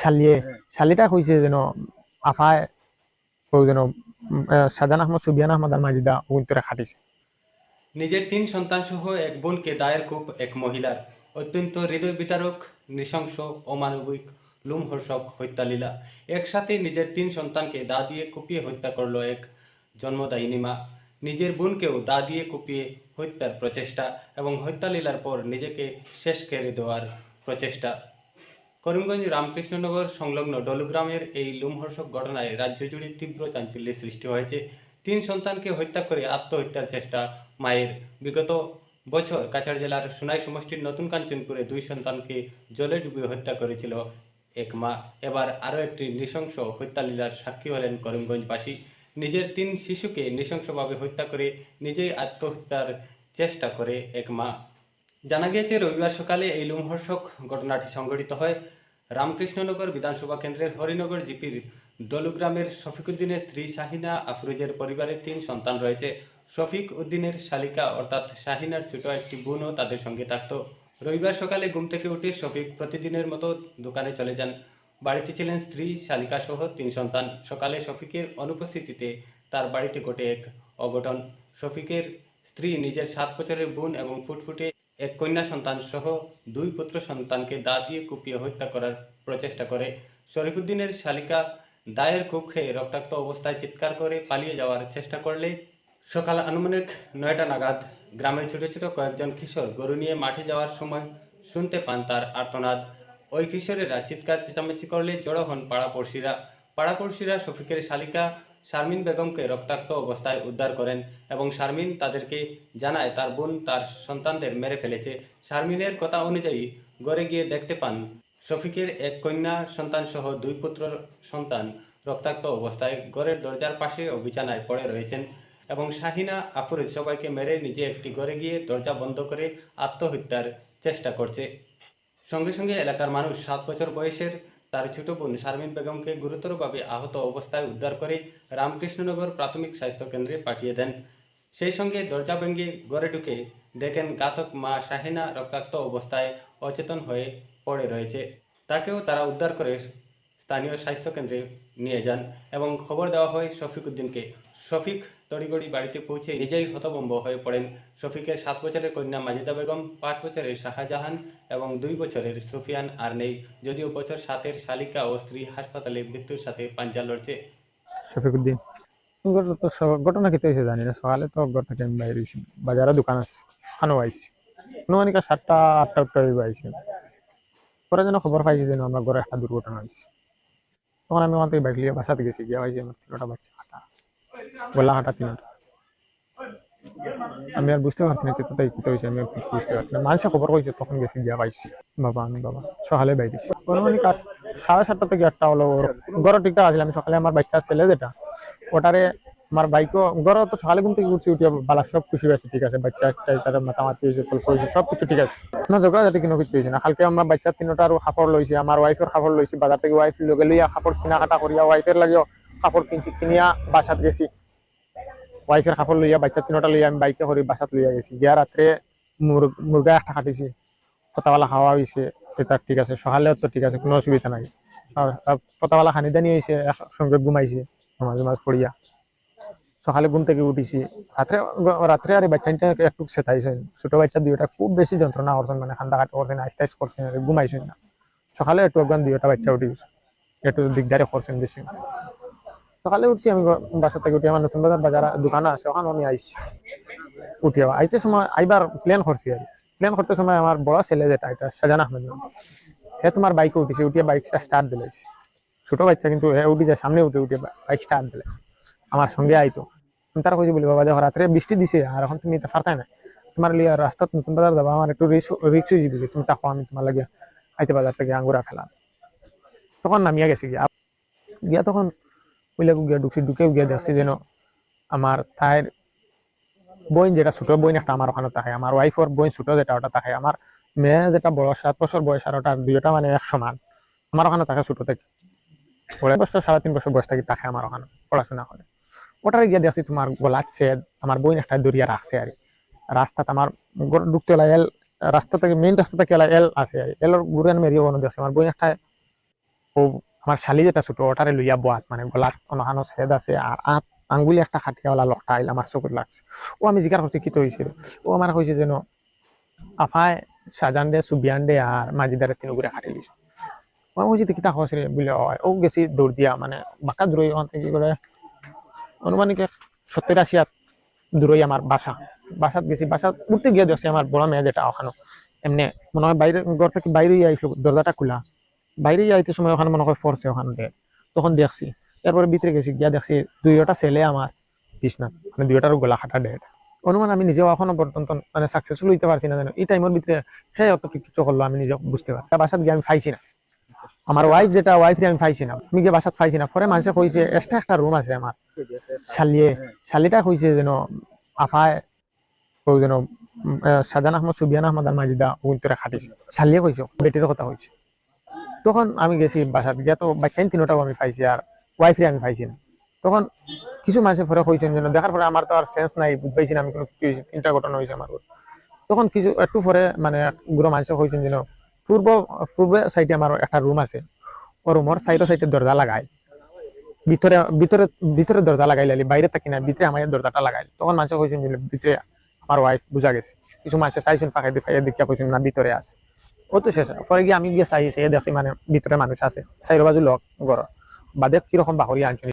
শালিয়ে শালিটা কইছে যেন আফায় যেন শাহজাহান আহমদ সুবিয়ান আহমদ আর মাজিদা উন্তরে খাটিছে। নিজের তিন সন্তান সহ এক দায়ের কূপ এক মহিলার। অত্যন্ত হৃদয় বিতারক নৃশংস, অমানবিক একসাথে নিজের তিন সন্তানকে দা দিয়ে কুপিয়ে হত্যা করল এক জন্মদায়িনী মা নিজের বোনকেও দা দিয়ে কুপিয়ে হত্যার প্রচেষ্টা এবং হত্যালীলার পর নিজেকে শেষ করে দেওয়ার প্রচেষ্টা। করিমগঞ্জ রামকৃষ্ণনগর সংলগ্ন ডলুগ্রামের এই লুমহর্ষক ঘটনায় রাজ্য জুড়ে তীব্র চাঞ্চল্যের সৃষ্টি হয়েছে। তিন সন্তানকে হত্যা করে আত্মহত্যার চেষ্টা মায়ের। বিগত বছর কাছাড় জেলার সোনাই সমষ্টির নতুন কাঞ্চনপুরে দুই সন্তানকে জলে ডুবিয়ে হত্যা করেছিল এক মা। এবার আরও একটি নৃশংস হত্যালীলার সাক্ষী হলেন করিমগঞ্জবাসী। নিজের তিন শিশুকে নৃশংসভাবে হত্যা করে নিজেই আত্মহত্যার চেষ্টা করে এক মা। জানা গিয়েছে, রবিবার সকালে এই লোমহর্ষক ঘটনাটি সংঘটিত হয় রামকৃষ্ণনগর বিধানসভা কেন্দ্রের হরিনগর জিপির ডলুগ্রামের শফিকউদ্দিনের স্ত্রী শাহিনা আফরোজের পরিবারের তিন সন্তান রয়েছে। শফিক উদ্দিনের শালিকা অর্থাৎ শাহিনার ছোট একটি বোনও তাদের সঙ্গে থাকত। রবিবার সকালে ঘুম থেকে উঠে শফিক প্রতিদিনের মতো দোকানে চলে যান। বাড়িতে ছিলেন স্ত্রী, শালিকা সহ তিন সন্তান। সকালে শফিকের অনুপস্থিতিতে তার বাড়িতে ঘটে এক অঘটন। শফিকের স্ত্রী নিজের সাত বছরের বোন এবং ফুটফুটে এক কন্যা সন্তান সহ দুই পুত্র সন্তানকে দা দিয়ে কুপিয়ে হত্যা করার প্রচেষ্টা করে। শরীফুদ্দিনের শালিকা দায়ের কূপ খেয়ে রক্তাক্ত অবস্থায় চিৎকার করে পালিয়ে যাওয়ার চেষ্টা করলে সকাল আনুমানিক নয়টা নাগাদ গ্রামের ছোট ছোট কয়েকজন কিশোর গরু নিয়ে মাঠে যাওয়ার সময় শুনতে পান তার আর্তনাদ। ওই কিশোরেরা চিৎকার চেঁচামেচি করলে জড়ো হন পাড়াপড়শিরা। পাড়াপড়শিরা শফিকের শালিকা শারমিন বেগমকে রক্তাক্ত অবস্থায় উদ্ধার করেন এবং শারমিন তাদেরকে জানায় তার বোন তার সন্তানদের মেরে ফেলেছে। শারমিনের কথা অনুযায়ী গড়ে গিয়ে দেখতে পান, শফিকের এক কন্যা সন্তান সহ দুই পুত্র সন্তান রক্তাক্ত অবস্থায় ঘরের দরজার পাশে ও বিছানায় পড়ে রয়েছেন এবং শাহিনা, আফরোজ সবাইকে মেরে নিজে একটি ঘরে গিয়ে দরজা বন্ধ করে আত্মহত্যার চেষ্টা করছে। সঙ্গে সঙ্গে এলাকার মানুষ সাত বছর বয়সের তার ছোট বোন শারমিন বেগমকে গুরুতরভাবে আহত অবস্থায় উদ্ধার করে রামকৃষ্ণনগর প্রাথমিক স্বাস্থ্য কেন্দ্রে পাঠিয়ে দেন। সেই সঙ্গে দরজা ভেঙে গড়ে ঢুকে দেখেন ঘাতক মা শাহিনা রক্তাক্ত অবস্থায় অচেতন হয়ে পড়ে রয়েছে। তাকেও তারা উদ্ধার করে স্থানীয় স্বাস্থ্য কেন্দ্রে নিয়ে যান এবং খবর দেওয়া হয় শফিক উদ্দিনকে। শফিক তড়িগড়ি বাড়িতে পৌঁছে নিজেই হতভম্ব হয়ে পড়েন শফিকের সাত বছরের কন্যা মাজিদা বেগম, পাঁচ বছরের শাহজাহান এবং দুই বছরের সুফিয়ান আর নেই, যদিও বছর সাতের শালিকা ও স্ত্রী হাসপাতালে মৃত্যুর সাথে পাঞ্জা লড়ছে। শফিকুদ্দিন, ঘটনা কি হয়েছে জানি না, সকালে তো হয়েছি? বাজারে দোকান আছে খানো আইছি সাতটা, আটটা আইছি পরে যেন খবর পাইছি যেন আমরা ঘরে একটা দুর্ঘটনা হয়েছে। তখন আমি ওখান থেকে বাইক নিয়ে বাসাতে গেছি, গিয়ে হয়েছে আমার তিনটা বাচ্চা হাঁটা গোলা হাঁটা তিনটা আমি আর বুঝতে পারছি না কোথায় কোথায় হয়েছে, আমি বুঝতে পারছি না। মানুষে খবর কইছে, তখন গেছি গিয়া পাইছি। বাবা, আমি বাবা, সকালে বাইরে আনুমানিক আট সাড়ে সাতটা থেকে আটটা হলো ঘর ঠিকঠাক আসলে আমি সকালে আমার বাচ্চা ছেলে যেটা, ওটারে আমার বাইকও ঘর তো সকালে ঘুম থেকে উঠছি, উঠিয়া বালা সব খুশি আছে ঠিক আছে, বাচ্চা তার মাতামাতি হয়েছে, গল্প হয়েছে সব কিছু ঠিক আছে। না, ঝগড়া যাতে কোনো কিছু হয়েছে না। কালকে আমার বাচ্চা তিনটা আরও কাপড় লইছে, আমার ওয়াইফের কাপড় লইছি, বাজার থেকে ওয়াইফ লগে লইয়া কাপড় কিনা কাটা করিয়া ওয়াইফের লাগিও কাপড় কিনছি, কিনিয়া বাসাত গেছি। ওয়াইফের কাপড় লইয়া বাচ্চা তিনটা লইয়া আমি বাইকে করি বাসাত লইয়া গেছি। গিয়া রাত্রে মুর- মুরগা একটা কাটিছি। ফতাওয়ালা খাওয়া হয়েছে এটা ঠিক আছে সকালেও তো ঠিক আছে, কোনো অসুবিধা নাই। ফতাওয়ালা খানি দানি হয়েছে সঙ্গে ঘুমাইছে মাঝে মাঝে পড়িয়া সকালে ঘুম থেকে উঠিছি। রাত্রে রাত্রে আর বাচ্চাটা একটু সেতাইছেন ছোট বাচ্চা দুইটা খুব বেশি যন্ত্রণা করছেন মানে খান্দা কাটা করছেন আস্তে আস্তে করছেন আর ঘুমাইছেন না। সকালে একটু একদম দুইটা বাচ্চা উঠে গেছে। একটু দিকদারে করছেন বেশি সকালে উঠছি, আমি বাসা থেকে উঠি, আমার নতুন বাজার বাজার, দোকান আছে, ওখানে আমি আইছি। উঠি আইতে সময় আইবার প্ল্যান করছি আর প্ল্যান করতে সময় আমার বড় ছেলে যেটা, এটা সাজান আহমেদ। হে তোমার বাইকে উঠেছে, উঠিয়ে বাইকটা স্টার্ট দিলাইছে। ছোট বাচ্চা কিন্তু হে উঠে যায়, সামনে উঠে উঠে বাইক স্টার্ট দিলাইছে। আমার সঙ্গে আইতো। আমি তারা কইছি, বলি, বাবা, দেখো, রাত্রে বৃষ্টি দিছে, আর এখন তুমি এটা ফারতাই না তোমার লিয়া রাস্তাত নতুন বাজার যাবা, আমার একটু রিক্স হয়ে যাবে তুমি তাকো, আমি তোমার লাগে আইতে বাজার থেকে আঙ্গুরা ফেলাম। তখন নামিয়া গেছি গিয়া। গিয়া তখন ওইলাগু গিয়া ঢুকছি ঢুকেও গিয়া দেখছি যেন আমার তাইর বোন যেটা ছোট বোন একটা আমার ওখানে থাকে আমার ওয়াইফর বোন ছোট যেটা ওটা থাকে আমার মেয়ে যেটা বড় সাত বছর বয়স আর ওটা দুইটা মানে এক সমান। আমার ওখানে থাকে ছোট থেকে ওরা বছর সাড়ে তিন বছর বয়স থেকে থাকে আমার ওখানে পড়াশোনা করে ওটারে গিয়ে দেখছি তোমার গলাত সেদ আমার বোন একটা দরিয়া রাখছে আর রাস্তাতে আমার ঢুকতে হলে এল রাস্তা থেকে মেইন রাস্তা থেকে এল আছে আর। এলর গুড়ান মেরিয়ে ওখানে দেখছি আমার বোন একটা আমার শালি যেটা ছোট ওটারে লইয়া বোয়াত মানে গলাত অনখানো ছেদ আছে, আর আত আঙ্গুলি একটা খাটিয়াওয়ালা লকটা আইল আমার চকুত লাগছে। ও আমি জিজ্ঞাসা করছি কি তো হয়েছে ও আমার কইছে যেন আফায় সাজান দে সুবিয়ান দে, আর মাজিদারে তিনগুড়ে খাটি লিছ আমি কইছি কিতা খস বলে হয় ও গেছি দৌড় দিয়া মানে বাঁকা দূরই ওখান থেকে করে অনুমানিক সত্তর আশি হাত দূরই আমার বাসা বাসাত গেছি বাসাত উঠতে গিয়ে দেখছি আমার বড় মেয়ে যেটা ওখানে এমনি, মনে হয় বাইরে ঘর থেকে বাইরে আইসলো দরজাটা খোলা। বাইরে আইতে সময় ওখানে মনে হয় ফরছে ওখান দিয়ে। তখন দেখছি, এরপরে ভিতরে গেছি, গিয়া দেখছি দুইটা ছেলে আমার বিছনাথ মানে দুইটারও গলা খাটা ডেড অনুমান আমি নিজেও এখনও পর্যন্ত মানে সাকসেসফুল হইতে পারছি না জানো। এই টাইমের ভিতরে সে অত কিছু করল আমি নিজে বুঝতে পারছি বাসাত গিয়ে আমি পাইছি না। আমার ওয়াইফ যেটা ওয়াইফ আমি পাইছি না। আমি গিয়ে বাসাত পাইছি না। পরে মানুষে কইছে এক্সট্রা একটা রুম আছে আমার। শালিয়ে, শালিটা কইছে যেন আফায় যেন সাজান আহমদ সুবিয়ান আহমদ আর মাজিদা উন্তরে খাটিছে শালিয়ে কইছে, বেটির কথা কইছে। তখন আমি গেছি বাসাত গিয়া তো বাচ্চাইন তিনটাও আমি পাইছি আর ওয়াইফরে আমি পাইছি না। তখন কিছু মানুষের পরে কইছেন যেন দেখার পরে আমার তো আর সেন্স নাই বুঝবাইছি না আমি কোনো কিছু হয়েছে, তিনটা ঘটনা হয়েছে আমার। তখন কিছু, একটু পরে মানে গুলো মানুষ কইছেন যেন পূর্ব পূর্ব সাইডে আমার একটা রুম আছে। ও রুমর সাইডে সাইডে দরজা লাগাই ভিতরে ভিতরে ভিতরে দরজা লাগাই লালি বাইরে থাকি না, ভিতরে আমার দরজাটা লাগাই তখন মানুষ কইছেন যে ভিতরে আমার ওয়াইফ বুঝা গেছে। কিছু মানুষ চাইছেন ফাঁকাই দিয়ে ফাইয়া দেখিয়া কইছেন না, ভিতরে আছে। ও তো শেষ পরে গিয়ে আমি গিয়ে চাই সে দেখছি মানে ভিতরে মানুষ আছে। চাইর বাজু লক ঘর বাদে কিরকম বাহরি আনছেন